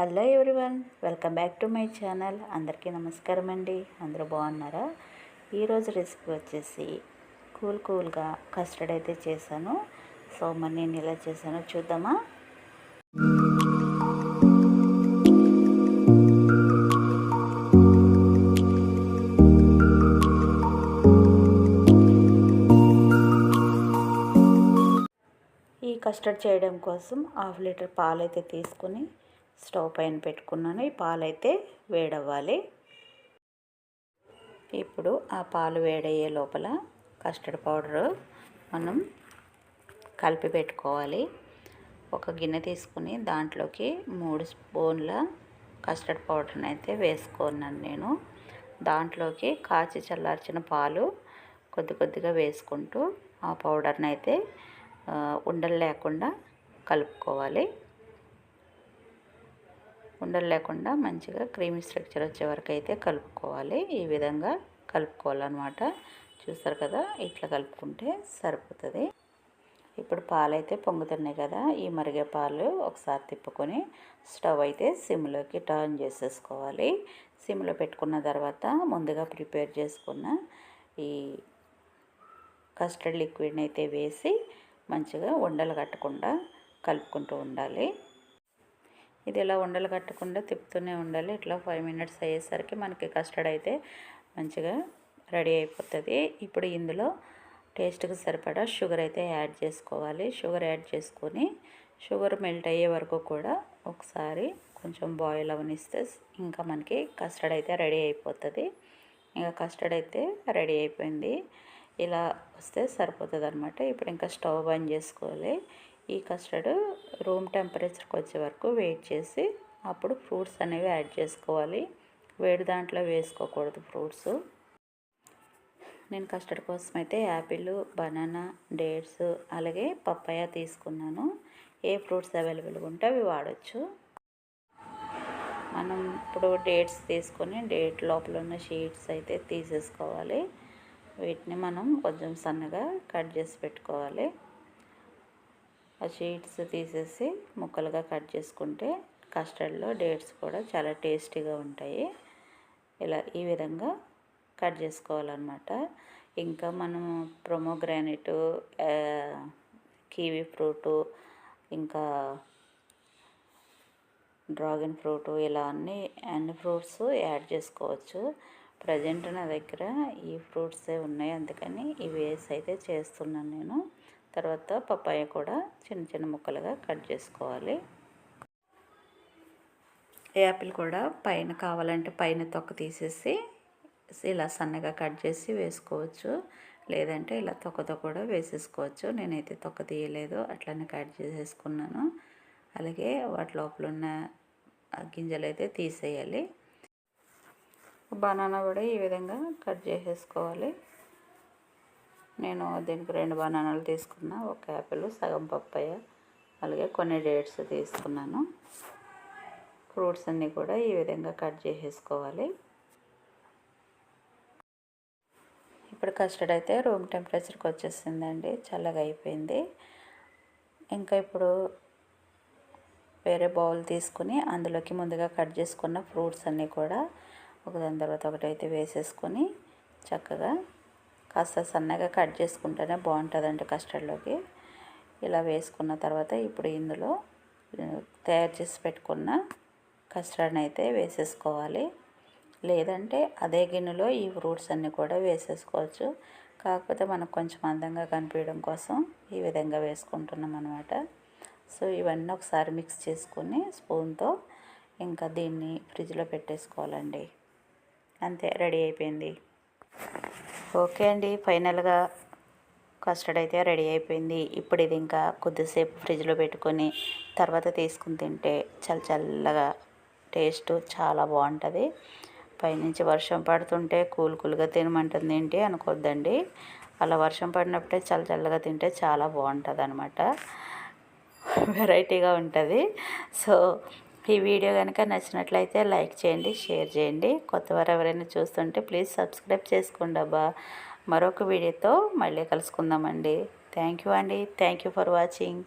Hello everyone welcome back to my channel. అందరికీ నమస్కారం అండి. అందరూ బాగున్నారా? ఈరోజు రెసిపీ వచ్చేసి కూల్ కూల్గా కస్టర్డ్ అయితే చేశాను. సో మరి నేను ఎలా చేశానో చూద్దామా? ఈ కస్టర్డ్ చేయడం కోసం హాఫ్ లీటర్ పాలు అయితే తీసుకుని స్టవ్ పైన పెట్టుకున్నాను. ఈ పాలు అయితే వేడవ్వాలి. ఇప్పుడు ఆ పాలు వేడయ్యే లోపల కస్టర్డ్ పౌడర్ మనం కలిపి పెట్టుకోవాలి. ఒక గిన్నె తీసుకుని దాంట్లోకి మూడు స్పూన్ల కస్టర్డ్ పౌడర్ని అయితే వేసుకున్నాను నేను. దాంట్లోకి కాచి చల్లార్చిన పాలు కొద్ది కొద్దిగా వేసుకుంటూ ఆ పౌడర్ని అయితే ఉండలు లేకుండా కలుపుకోవాలి. ఉండలు లేకుండా మంచిగా క్రీమీ స్ట్రక్చర్ వచ్చే వరకు అయితే కలుపుకోవాలి. ఈ విధంగా కలుపుకోవాలన్నమాట. చూస్తారు కదా? ఇట్లా కలుపుకుంటే సరిపోతుంది. ఇప్పుడు పాలు అయితే పొంగుతున్నాయి కదా? ఈ మరిగే పాలు ఒకసారి తిప్పుకొని స్టవ్ అయితే సిమ్లోకి టర్న్ చేసేసుకోవాలి. సిమ్లో పెట్టుకున్న తర్వాత ముందుగా ప్రిపేర్ చేసుకున్న ఈ కస్టర్డ్ లిక్విడ్ని అయితే వేసి మంచిగా ఉండలు కట్టకుండా కలుపుకుంటూ ఉండాలి. ఇది ఇలా ఉండలు కట్టకుండా తిప్పుతూనే ఉండాలి. ఇట్లా ఫైవ్ మినిట్స్ అయ్యేసరికి మనకి కస్టర్డ్ అయితే మంచిగా రెడీ అయిపోతుంది. ఇప్పుడు ఇందులో టేస్ట్కి సరిపడా షుగర్ అయితే యాడ్ చేసుకోవాలి. షుగర్ యాడ్ చేసుకొని షుగర్ మెల్ట్ అయ్యే వరకు కూడా ఒకసారి కొంచెం బాయిల్ అవనిస్తే ఇంకా మనకి కస్టర్డ్ అయితే రెడీ అయిపోతుంది. ఇంకా కస్టర్డ్ అయితే రెడీ అయిపోయింది. ఇలా వస్తే సరిపోతుంది అనమాట ఇప్పుడు ఇంకా స్టవ్ బంద్ చేసుకోవాలి. ఈ కస్టర్డ్ రూమ్ టెంపరేచర్కి వచ్చే వరకు వెయిట్ చేసి అప్పుడు ఫ్రూట్స్ అనేవి యాడ్ చేసుకోవాలి. వేడి దాంట్లో వేసుకోకూడదు ఫ్రూట్స్ నేను కస్టర్డ్ కోసం అయితే యాపిల్ బనానా డేట్స్ అలాగే పప్పాయ తీసుకున్నాను. ఏ ఫ్రూట్స్ అవైలబుల్గా ఉంటే అవి వాడచ్చు. మనం ఇప్పుడు డేట్స్ తీసుకొని డేట్ లోపల ఉన్న షీట్స్ అయితే తీసేసుకోవాలి. వీటిని మనం కొంచెం సన్నగా కట్ చేసి పెట్టుకోవాలి. ఆ షీట్స్ తీసేసి ముక్కలుగా కట్ చేసుకుంటే కస్టర్డ్లో డేట్స్ కూడా చాలా టేస్టీగా ఉంటాయి. ఇలా ఈ విధంగా కట్ చేసుకోవాలన్నమాట. ఇంకా మనం ప్రొమోగ్రానైట్ కీవీ ఫ్రూటు ఇంకా డ్రాగన్ ఫ్రూటు ఇలా అన్ని అన్ని ఫ్రూట్స్ యాడ్ చేసుకోవచ్చు. ప్రజెంట్ నా దగ్గర ఈ ఫ్రూట్సే ఉన్నాయి. అందుకని ఇవి వేసి అయితే చేస్తున్నాను నేను. తర్వాత పప్పాయ కూడా చిన్న చిన్న ముక్కలుగా కట్ చేసుకోవాలి. యాపిల్ కూడా పైన కావాలంటే పైన తొక్క తీసేసి ఇలా సన్నగా కట్ చేసి వేసుకోవచ్చు. లేదంటే ఇలా తొక్కతో కూడా వేసేసుకోవచ్చు. నేనైతే తొక్క తీయలేదు అట్లనే కట్ చేసేసుకున్నాను. అలాగే వాటి లోపల ఉన్న గింజలు అయితే తీసేయాలి. బనానా కూడా ఈ విధంగా కట్ చేసేసుకోవాలి. నేను దీనికి రెండు బనానాలు తీసుకున్నా. ఒక యాపిల్ సగం పప్పాయ అలాగే కొన్ని డేట్స్ తీసుకున్నాను. ఫ్రూట్స్ అన్నీ కూడా ఈ విధంగా కట్ చేసేసుకోవాలి. ఇప్పుడు కస్టర్డ్ అయితే రూమ్ టెంపరేచర్కి వచ్చేసిందండి. చల్లగా అయిపోయింది. ఇంకా ఇప్పుడు వేరే బౌల్ తీసుకుని అందులోకి ముందుగా కట్ చేసుకున్న ఫ్రూట్స్ అన్నీ కూడా ఒకదాని తర్వాత ఒకటైతే వేసేసుకొని చక్కగా కాస్త సన్నగా కట్ చేసుకుంటేనే బాగుంటుందండి కస్టర్డ్లోకి. ఇలా వేసుకున్న తర్వాత ఇప్పుడు ఇందులో తయారు చేసి పెట్టుకున్న కస్టర్డ్ని అయితే వేసేసుకోవాలి. లేదంటే అదే గిన్నెలో ఈ ఫ్రూట్స్ అన్నీ కూడా వేసేసుకోవచ్చు. కాకపోతే మనకు కొంచెం అందంగా కనిపించడం కోసం ఈ విధంగా వేసుకుంటున్నాం అనమాట సో ఇవన్నీ ఒకసారి మిక్స్ చేసుకుని స్పూన్తో ఇంకా దీన్ని ఫ్రిడ్జ్లో పెట్టేసుకోవాలండి. అంతే రెడీ అయిపోయింది. ఓకే అండి. ఫైనల్గా కస్టర్డ్ అయితే రెడీ అయిపోయింది. ఇప్పుడు ఇది ఇంకా కొద్దిసేపు ఫ్రిడ్జ్లో పెట్టుకొని తర్వాత తీసుకుని తింటే చల్ల చల్లగా టేస్ట్ చాలా బాగుంటుంది. పైనుంచి వర్షం పడుతుంటే కూల్ కూల్గా తినమంటుంది ఏంటి అనుకోద్దండి. అలా వర్షం పడినప్పుడే చల్ల చల్లగా తింటే చాలా బాగుంటుంది అనమాట వెరైటీగా ఉంటుంది. సో ఈ వీడియో కనుక నచ్చినట్లయితే లైక్ చేయండి షేర్ చేయండి. కొత్తవారు ఎవరైనా చూస్తుంటే ప్లీజ్ సబ్స్క్రైబ్ చేసుకోండి అబ్బా. మరొక వీడియోతో మళ్ళీ కలుసుకుందామండి. థ్యాంక్ యూ అండి. Thank you for watching.